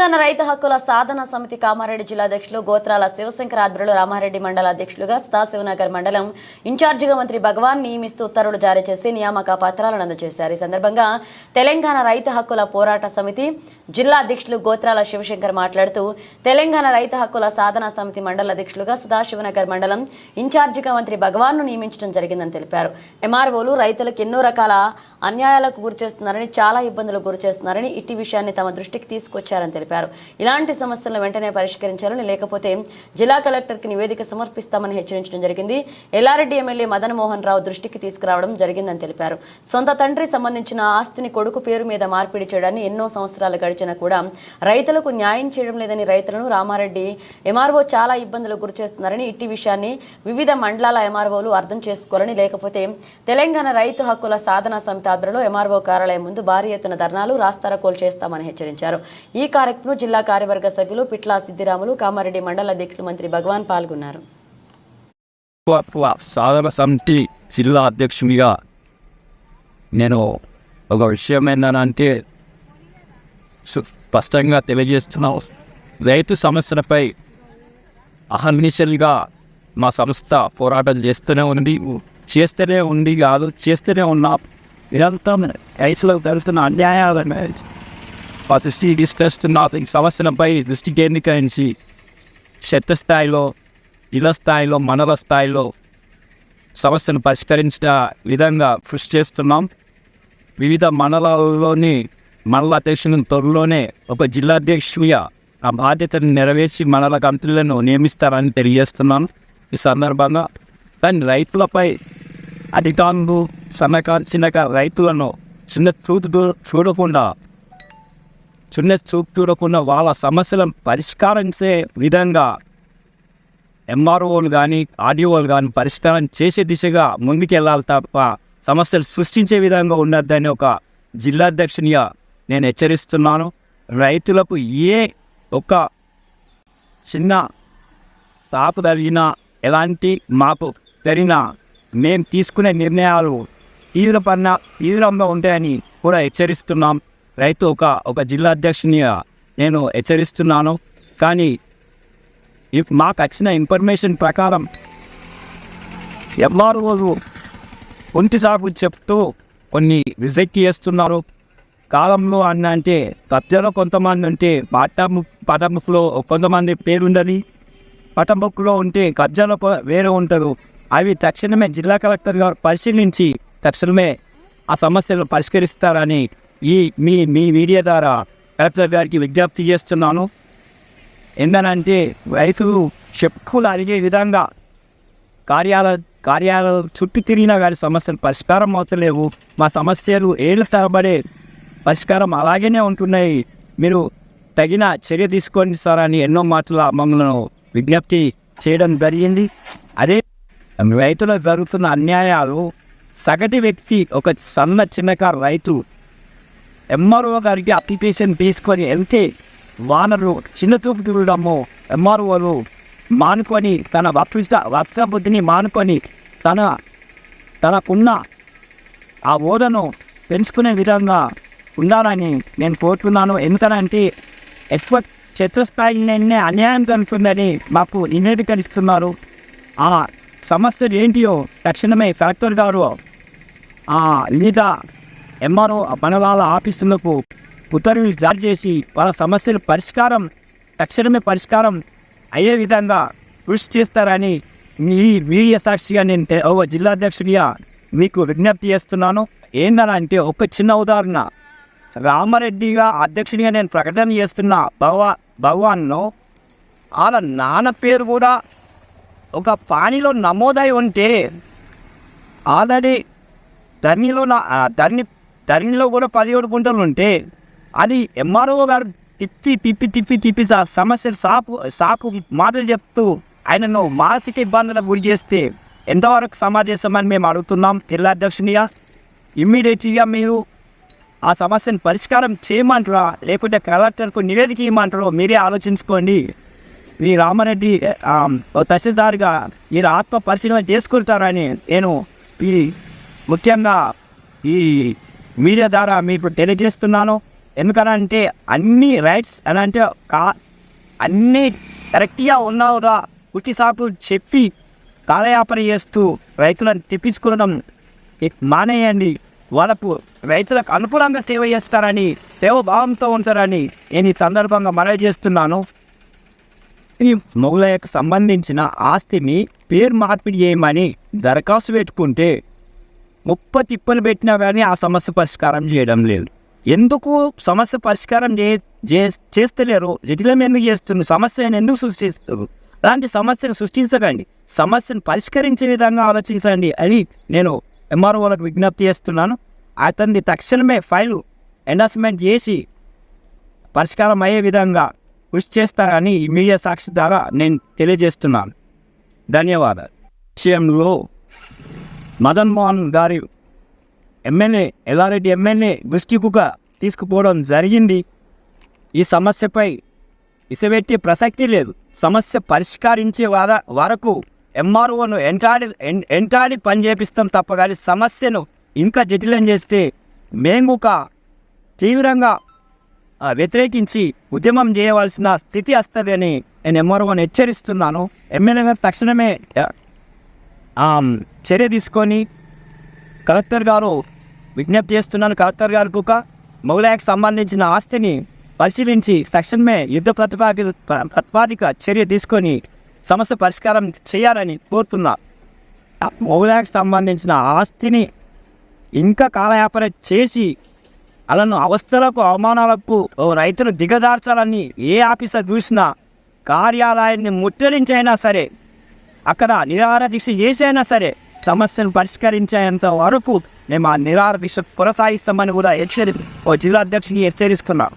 తెలంగాణ రైతు హక్కుల సాధన సమితి కామారెడ్డి జిల్లా అధ్యక్షులు గోత్రాల శివశంకర్ ఆధ్వర్యంలో రామారెడ్డి మండల అధ్యక్షులుగా సదాశివనగర్ మండలం ఇన్ఛార్జిగా మంత్రి భగవాన్ నియమిస్తూ ఉత్తర్వులు జారీ చేసి నియామక పత్రాలను అందజేశారు. ఈ సందర్భంగా తెలంగాణ రైతు హక్కుల పోరాట సమితి జిల్లా అధ్యక్షులు గోత్రాల శివశంకర్ మాట్లాడుతూ తెలంగాణ రైతు హక్కుల సాధన సమితి మండల అధ్యక్షులుగా సదాశివనగర్ మండలం ఇన్ఛార్జిగా మంత్రి భగవాన్ను నియమించడం జరిగిందని తెలిపారు. ఎంఆర్ఓలు రైతులకు ఎన్నో రకాల అన్యాయాలకు గురిచేస్తున్నారని చాలా ఇబ్బందులకు గురిచేస్తున్నారని ఇట్టి విషయాన్ని తమ దృష్టికి తీసుకొచ్చారని తెలిపారు. ఇలాంటి సమస్యలను వెంటనే పరిష్కరించాలని లేకపోతే జిల్లా కలెక్టర్కి నివేదిక సమర్పిస్తామని హెచ్చరించడం జరిగింది. ఎల్లారెడ్డి ఎమ్మెల్యే మదన్ మోహన్ రావు దృష్టికి తీసుకురావడం జరిగిందని తెలిపారు. సొంత తండ్రి సంబంధించిన ఆస్తిని కొడుకు పేరు మీద మార్పిడి చేయడాన్ని ఎన్నో సంవత్సరాలు గడిచినా కూడా రైతులకు న్యాయం చేయడం లేదని రైతులను రామారెడ్డి ఎంఆర్ఓ చాలా ఇబ్బందులకు గురిచేస్తున్నారని ఇట్టి విషయాన్ని వివిధ మండలాల ఎంఆర్ఓలు అర్థం చేసుకోవాలని లేకపోతే తెలంగాణ రైతు హక్కుల సాధన సమితి ఆధ్వర్యంలో ఎంఆర్ఓ కార్యాలయం ముందు భారీ ఎత్తున ధర్నాలు రాస్తారోకోలు చేస్తామని హెచ్చరించారు. ఈ కార్యక్రమం జిల్లా కార్యవర్గ సభ్యులు పిట్లా సిద్దిరాములు కామారెడ్డి మండల అధ్యక్షులు మంత్రి భగవాన్ పాల్గొన్నారు. సాధన సమితి జిల్లా అధ్యక్షునిగా నేను ఒక విషయం ఏంటంటే స్పష్టంగా తెలియజేస్తున్నాం. రైతు సమస్యలపై అహర్నిశలుగా మా సంస్థ పోరాటం చేస్తూనే ఉంది చేస్తూనే ఉంది కాదు చేస్తూనే ఉన్నాం. నిరంతరం రైతులకు జరుగుతున్న అన్యాయాలను మా దృష్టి తీసుకొస్తున్న సమస్యలపై దృష్టి కేంద్రీకరించి క్షేత్రస్థాయిలో జిల్లా స్థాయిలో మండల స్థాయిలో సమస్యను పరిష్కరించిన విధంగా కృషి చేస్తున్నాం వివిధ మండలాల్లోని మండల అధ్యక్షులను త్వరలోనే ఒక జిల్లా అధ్యక్షుడిగా ఆ బాధ్యతను నెరవేర్చి మండల కమిటీలను నియమిస్తారని తెలియజేస్తున్నాను ఈ సందర్భంగా కానీ రైతులపై అధికారులు సన్నకారు చిన్నకారు రైతులను చిన్న చూపు చూ- చూడకుండా చిన్న చూపు చూడకుండా వాళ్ళ సమస్యలను పరిష్కరించే విధంగా ఎంఆర్ఓలు కానీ ఆర్డీఓలు కానీ పరిష్కారం చేసే దిశగా ముందుకెళ్ళాలి తప్ప సమస్యలు సృష్టించే విధంగా ఉండద్దని ఒక జిల్లా అధ్యక్షునిగా నేను హెచ్చరిస్తున్నాను. రైతులకు ఏ ఒక చిన్న తాపు తగిన ఎలాంటి మాపు జరిగిన మేము తీసుకునే నిర్ణయాలు తీవ్రపన్న తీవ్రంగా ఉంటాయని కూడా హెచ్చరిస్తున్నాం. రైతు ఒక ఒక జిల్లా అధ్యక్షునిగా నేను హెచ్చరిస్తున్నాను. కానీ మాకు వచ్చిన ఇన్ఫర్మేషన్ ప్రకారం ఎంఆర్ఓలు ఒంటి సాగు చెప్తూ కొన్ని రిజెక్ట్ చేస్తున్నారు. కాలంలో అన్న అంటే కబ్జాలో కొంతమంది ఉంటే పటము పటములో కొంతమంది పేరుందని పటంబుక్లో ఉంటే కబ్జాలో వేరే ఉంటారు. అవి తక్షణమే జిల్లా కలెక్టర్ గారు పరిశీలించి తక్షణమే ఆ సమస్యలు పరిష్కరిస్తారని ఈ మీ మీ మీడియా ద్వారా కలెక్టర్ గారికి విజ్ఞప్తి చేస్తున్నాను. ఏంటనంటే రైతులు చెప్పులు అడిగే విధంగా కార్యాలయ కార్యాలయం చుట్టూ తిరిగినా కానీ సమస్యలు పరిష్కారం అవుతలేవు. మా సమస్యలు ఏళ్ళు తరబడే పరిష్కారం అలాగనే ఉంటున్నాయి. మీరు తగిన చర్య తీసుకోండి సార్ అని ఎన్నో మాటల మమ్మల్ని విజ్ఞప్తి చేయడం జరిగింది. అదే రైతులకు జరుగుతున్న అన్యాయాలు సగటు వ్యక్తి ఒక సన్న చిన్నకారు రైతు ఎంఆర్ఓ గారికి అప్లికేషన్ తీసుకొని వెళ్తే వానరు చిన్న చూపు చూడడము ఎంఆర్ఓలు మానుకొని తన వర్త వర్త బుద్ధిని మానుకొని తన తనకున్న ఆ ఓదను పెంచుకునే విధంగా ఉండాలని నేను కోరుతున్నాను. ఎందుకనంటే ఎక్కువ క్షేత్రస్థాయిలోనే అన్యాయం జరుగుతుందని మాకు నివేదికనిస్తున్నారు. ఆ సమస్యలు ఏంటియో తక్షణమే కలెక్టర్ గారు ఆ వివిధ ఎంఆర్ఓ వాళ్ళ ఆఫీసులకు ఉత్తర్వులు జారీ చేసి వాళ్ళ సమస్యల పరిష్కారం తక్షణమే పరిష్కారం అయ్యే విధంగా కృషి చేస్తారని మీ మీడియా సాక్షిగా నేను ఒక జిల్లా అధ్యక్షుడిగా మీకు విజ్ఞప్తి చేస్తున్నాను. ఏందని అంటే ఒక చిన్న ఉదాహరణ. రామారెడ్డిగా అధ్యక్షుడిగా నేను ప్రకటన చేస్తున్న భగవా భగవాన్ను వాళ్ళ నాన్న పేరు కూడా ఒక పానీలో నమోదై ఉంటే ఆల్రెడీ ధరణిలో నా ధరణి ధరణిలో కూడా పదిహేడు గుంటలు ఉంటే అది ఎంఆర్ఓ గారు తిప్పి తిప్పి తిప్పి తిప్పి సమస్య సమస్యలు సాకు సాకు మాటలు చెప్తూ ఆయనను మానసిక ఇబ్బందులకు గురి చేస్తే ఎంతవరకు సమాజేశమని మేము అడుగుతున్నాం. జిల్లా అధ్యక్షునిగా ఇమ్మీడియట్గా మీరు ఆ సమస్యను పరిష్కారం చేయమంటారా? లేకుంటే కలెక్టర్కు నివేదిక ఇవ్వమంటారో మీరే ఆలోచించుకోండి. ఈ రామారెడ్డి ఓ తహసీల్దార్గా మీరు ఆత్మ పరిశీలన చేసుకుంటారని నేను ఈ ముఖ్యంగా ఈ మీడియా ద్వారా మీకు తెలియజేస్తున్నాను. ఎందుకనంటే అన్ని రైట్స్ అని అంటే కా అన్నీ కరెక్ట్గా ఉన్నావురా పుట్టి సాకు చెప్పి కాలయాపన చేస్తూ రైతులను తెప్పించుకోవడం మానేయండి. వాళ్ళకు రైతులకు అనుకూలంగా సేవ చేస్తారని సేవ భావంతో ఉంటారని నేను ఈ సందర్భంగా మనవి చేస్తున్నాను. ఈ మొగులయ్యకు సంబంధించిన ఆస్తిని పేరు మార్పిడి చేయమని దరఖాస్తు పెట్టుకుంటే ముప్ప తిప్పలు పెట్టినా కానీ ఆ సమస్య పరిష్కారం చేయడం లేదు. ఎందుకు సమస్య పరిష్కారం చే చే- చేస్తలేరు? జటిలం ఎందుకు చేస్తున్నారు? సమస్యను ఎందుకు సృష్టిస్తారు అలాంటి సమస్యను సృష్టించకండి. సమస్యను పరిష్కరించే విధంగా ఆలోచించండి అని నేను ఎంఆర్ఓలకు విజ్ఞప్తి చేస్తున్నాను. అతన్ని తక్షణమే ఫైలు ఎండార్స్మెంట్ చేసి పరిష్కారం అయ్యే విధంగా కృషి చేస్తారని ఈ మీడియా సాక్షి ద్వారా నేను తెలియజేస్తున్నాను. ధన్యవాదాలు. విషయంలో మదన్ మోహన్ గారి ఎమ్మెల్యే ఎల్లారెడ్డి ఎమ్మెల్యే దృష్టికుగా తీసుకుపోవడం జరిగింది. ఈ సమస్యపై ఇసబెట్టే ప్రసక్తి లేదు. సమస్య పరిష్కరించే వార వరకు ఎంఆర్ఓను ఎంటాడి ఎన్- ఎంటాడి పని చేపిస్తాం తప్ప కానీ సమస్యను ఇంకా జటిలం చేస్తే మేము ఒక తీవ్రంగా వ్యతిరేకించి ఉద్యమం చేయవలసిన స్థితి వస్తుంది అని నేను ఎంఆర్ఓని హెచ్చరిస్తున్నాను. ఎమ్మెల్యే గారు తక్షణమే చర్య తీసుకొని కలెక్టర్ గారు విజ్ఞప్తి చేస్తున్నాను. కలెక్టర్ గారు కుక మౌలాయకు సంబంధించిన ఆస్తిని పరిశీలించి తక్షణమే యుద్ధ ప్రతిపాది ప్రతిపాదిక చర్య తీసుకొని సమస్య పరిష్కారం చేయాలని కోరుతున్నా. మౌలాయకు సంబంధించిన ఆస్తిని ఇంకా కాలయాపన చేసి అలాను అవస్థలకు అవమానాలకు ఓ రైతును దిగదార్చాలని ఏ ఆఫీసర్ చూసినా కార్యాలయాన్ని ముట్టడించైనా సరే అక్కడ నిరాహార దీక్ష చేసైనా సరే సమస్యను పరిష్కరించేంత వరకు మేము ఆ నిరాహార దీక్ష కొనసాగిస్తామని కూడా హెచ్చరి ఓ జిల్లా అధ్యక్షుడిని హెచ్చరిస్తున్నాను